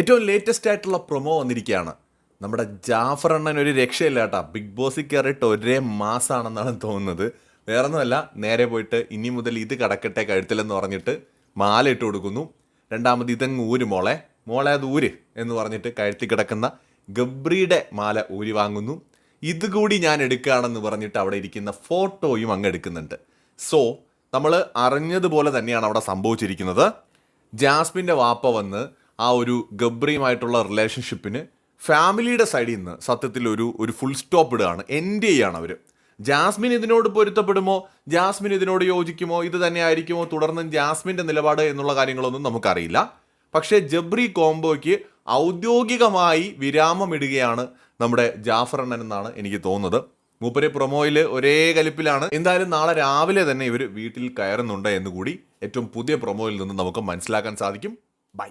ഏറ്റവും ലേറ്റസ്റ്റ് ആയിട്ടുള്ള പ്രൊമോ വന്നിരിക്കുകയാണ്. നമ്മുടെ ജാഫർ അണ്ണൻ ഒരു രക്ഷയില്ല കേട്ടാ. ബിഗ് ബോസിൽ കയറിയിട്ട് ഒരേ മാസമാണെന്നാണ് തോന്നുന്നത്. വേറൊന്നുമല്ല നേരെ പോയിട്ട് ഇനി മുതൽ ഇത് കടക്കട്ടെ കഴുത്തിലെന്ന് പറഞ്ഞിട്ട് മാല ഇട്ട് കൊടുക്കുന്നു. രണ്ടാമത് ഇതങ്ങ് ഊര് മോളെ. മോളെ അത് ഊര് എന്ന് പറഞ്ഞിട്ട് കഴുത്തി കിടക്കുന്ന ഗബ്രിയുടെ മാല ഊരി വാങ്ങുന്നു. ഇതുകൂടി ഞാൻ എടുക്കുകയാണെന്ന് പറഞ്ഞിട്ട് അവിടെ ഇരിക്കുന്ന ഫോട്ടോയും അങ്ങ് എടുക്കുന്നുണ്ട്. സോ നമ്മൾ അറിഞ്ഞതുപോലെ തന്നെയാണ് അവിടെ സംഭവിച്ചിരിക്കുന്നത്. ജാസ്മിന്റെ വാപ്പ വന്ന് ആ ഒരു ഗബ്രിയുമായിട്ടുള്ള റിലേഷൻഷിപ്പിന് ഫാമിലിയുടെ സൈഡിൽ നിന്ന് സത്യത്തിൽ ഒരു ഒരു ഫുൾ സ്റ്റോപ്പ് ഇടുകയാണ്. എൻഡ് ചെയ്യാണ് അവർ ജാസ്മിൻ ഇതിനോട് പൊരുത്തപ്പെടുമോ? ജാസ്മിൻ ഇതിനോട് യോജിക്കുമോ? ഇത് തന്നെ ആയിരിക്കുമോ? തുടർന്ന് ജാസ്മിന്റെ നിലപാട് എന്നുള്ള കാര്യങ്ങളൊന്നും നമുക്കറിയില്ല. പക്ഷേ ജബ്രി കോംബോയ്ക്ക് ഔദ്യോഗികമായി വിരാമമിടുകയാണ് നമ്മുടെ ജാഫർ അണ്ണൻ എന്നാണ് എനിക്ക് തോന്നുന്നത്. മൂപ്പര് പ്രൊമോയിൽ ഒരേ കലിപ്പിലാണ്. എന്തായാലും നാളെ രാവിലെ തന്നെ ഇവർ വീട്ടിൽ കയറുന്നുണ്ട് എന്ന് കൂടി ഏറ്റവും പുതിയ പ്രൊമോയിൽ നിന്ന് നമുക്ക് മനസ്സിലാക്കാൻ സാധിക്കും. ബൈ